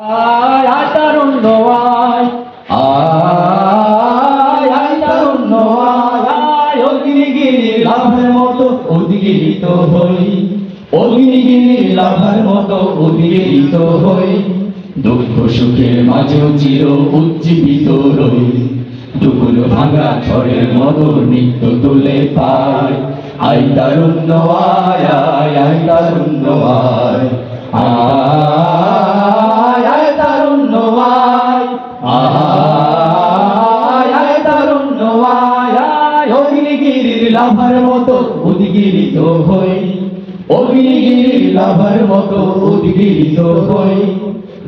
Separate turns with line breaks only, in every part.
আয় আয় আয়। আয় আয় আয়। আয় দুঃখ সুখের মাঝেও চির উজ্জীবিত রই। দুপুর ভাঙা ঝড়ের মতো নিত্য তুলে পায়। আই তারুণ্য, আয় আয় আয় তারুণ্য। অগ্নিগিরির লাভার মতো উদ্গীরিত হই। অগ্নিগিরির লাভার মতো উদ্গীরিত হই।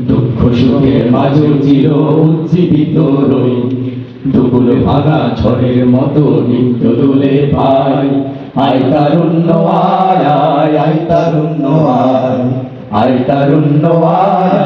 দুঃখ সুখের মাঝে চির উজ্জীবিত রই। দুপুর ভাঙা ঝড়ের মতো নিত্য দোলে পাই আয় তারুণ্য আয় আয় তারুণ্য আয়। আয় তারুণ্য আয়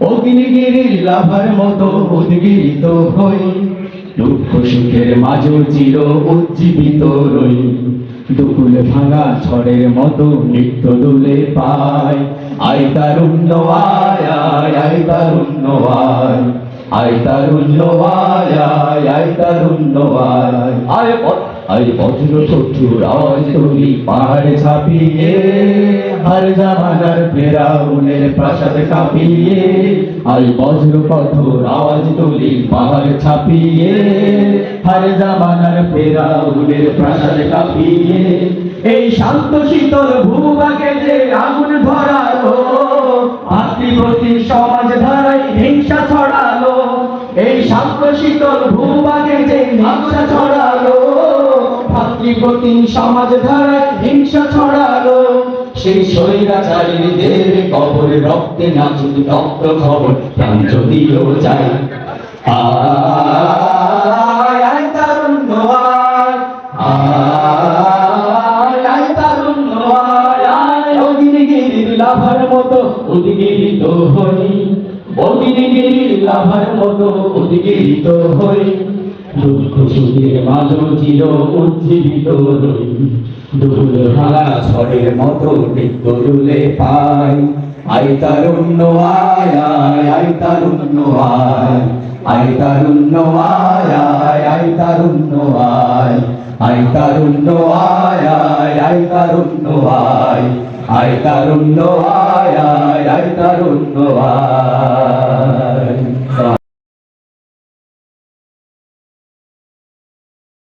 অগ্নিগিরির লাভার মতো উদ্গীরিত হই। দুঃখ সুখের মাঝো চির উজ্জীবিত রই। দুকুল ভাঙা ঝড়ের মতো নিত্য দুলে পায় আয় তারুণ্য, আয় আয় আয় তারুণ্য, আয়। আয় তারুণ্য, আয় আয় আয় তারুণ্য, আয়। আয় আয় বজ্র শত্রুর আওয়াজ তুলি, পাহাড়ে ছাপিয়ে তুলি পাহাড় ছাপিয়ে হার জামানার ফেরাউনের প্রাসাদ কাঁপিয়ে। এই শান্ত শীতল ভূভাগে যে আগুন ধরালো মাতৃপ্রতি সমাজ ধারায় হিংসা ছড়ালো, এই শান্ত শীতল ভূভাগে যে হিংসা ছড়ালো মাতৃপ্রতি সমাজ ধারায় হিংসা ছড়ালো সেই স্বৈরাচারীদের কবর রক্তে নাচুক রক্ত খবর প্রাণ যদিও যায়। লাভার মতো উদ্গীরিত হই। অগ্নিগিরির লাভার মতো উদ্গীরিত হই। দুঃখ সুখের মাঝ চির উজ্জীবিত রই ভাঙা ঝড়ের মতো নৃত্য দুলে পাই। আই তারুণ্য আয় আয় আয়। আই তারুণ্য আয় আই তারুণ্য আয়। আই তারুণ্য আয় আয় আয়। আই তারুণ্য আয় আয় আয়।